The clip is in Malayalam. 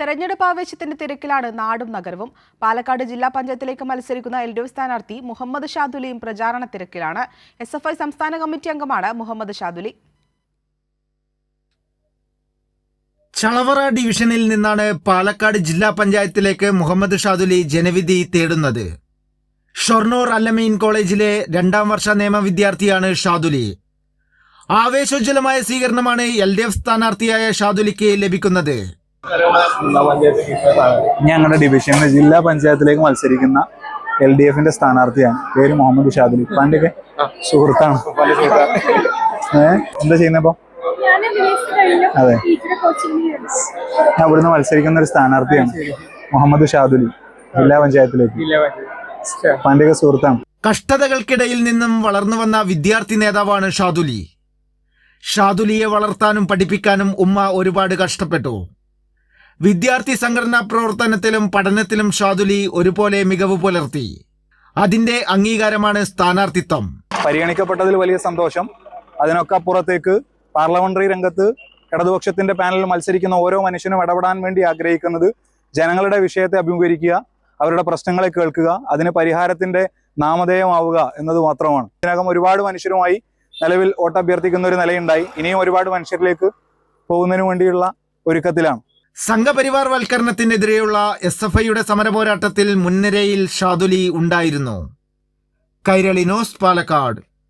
തെരഞ്ഞെടുപ്പ് ആവേശത്തിന്റെ തിരക്കിലാണ് നാടും നഗരവും. പാലക്കാട് ജില്ലാ പഞ്ചായത്തിലേക്ക് മത്സരിക്കുന്ന എൽ ഡി എഫ് സ്ഥാനാർത്ഥി മുഹമ്മദ് ഷാദുലിയും പ്രചാരണ തിരക്കിലാണ്. എസ് എഫ് ഐ സംസ്ഥാന കമ്മിറ്റി അംഗമാണ് മുഹമ്മദ് ഷാദുലി. ചളവറ ഡിവിഷനിൽ നിന്നാണ് പാലക്കാട് ജില്ലാ പഞ്ചായത്തിലേക്ക് മുഹമ്മദ് ഷാദുലി ജനവിധി തേടുന്നത്. ഷൊർണൂർ അല്ലമീൻ കോളേജിലെ രണ്ടാം വർഷ നിയമ വിദ്യാർത്ഥിയാണ് ഷാദുലി. ആവേശോജ്വലമായ സ്വീകരണമാണ് എൽ ഡി എഫ് സ്ഥാനാർത്ഥിയായ ഷാദുലിക്ക് ലഭിക്കുന്നത്. ഞങ്ങളുടെ ഡിവിഷനിൽ ജില്ലാ പഞ്ചായത്തിലേക്ക് മത്സരിക്കുന്ന എൽ ഡി എഫിന്റെ സ്ഥാനാർത്ഥിയാണ്. പേര് മുഹമ്മദ് ഷാദുലി പണ്ടൊക്കെ സുഹൃത്താണ്. ഏഹ് എന്താ ചെയ്യുന്നപ്പോ അതെ. ഞാൻ ഇവിടുന്ന് മത്സരിക്കുന്ന ഒരു സ്ഥാനാർത്ഥിയാണ് മുഹമ്മദ് ഷാദുലി ജില്ലാ പഞ്ചായത്തിലേക്ക്. പണ്ടൊക്കെ സുഹൃത്താണ്. കഷ്ടതകൾക്കിടയിൽ നിന്നും വളർന്നു വന്ന വിദ്യാർത്ഥി നേതാവാണ് ഷാദുലി. ഷാദുലിയെ വളർത്താനും പഠിപ്പിക്കാനും ഉമ്മ ഒരുപാട് കഷ്ടപ്പെട്ടു. വിദ്യാർത്ഥി സംഘടനാ പ്രവർത്തനത്തിലും പഠനത്തിലും ഷാദുലി ഒരുപോലെ മികവ് പുലർത്തി. അതിന്റെ അംഗീകാരമാണ് സ്ഥാനാർത്ഥിത്വം. പരിഗണിക്കപ്പെട്ടതിൽ വലിയ സന്തോഷം. അതിനൊക്കെ അപ്പുറത്തേക്ക് പാർലമെന്ററി രംഗത്ത് ഇടതുപക്ഷത്തിന്റെ പാനലിൽ മത്സരിക്കുന്ന ഓരോ മനുഷ്യനും ഇടപെടാൻ വേണ്ടി ആഗ്രഹിക്കുന്നത് ജനങ്ങളുടെ വിഷയത്തെ അഭിമുഖീകരിക്കുക അവരുടെ പ്രശ്നങ്ങളെ കേൾക്കുക അതിന് പരിഹാരത്തിന്റെ നാമധേയമാവുക എന്നത് മാത്രമാണ്. ഇതിനകം ഒരുപാട് മനുഷ്യരുമായി നിലവിൽ വോട്ടഭ്യർത്ഥിക്കുന്ന ഒരു നിലയുണ്ടായി. ഇനിയും ഒരുപാട് മനുഷ്യരിലേക്ക് പോകുന്നതിന് വേണ്ടിയുള്ള ഒരുക്കത്തിലാണ്. സംഘപരിവാർ വൽക്കരണത്തിനെതിരെയുള്ള എസ് എഫ് ഐയുടെ സമരപോരാട്ടത്തിൽ മുൻനിരയിൽ ഷാദുലി ഉണ്ടായിരുന്നു. കൈരളി പാലക്കാട്.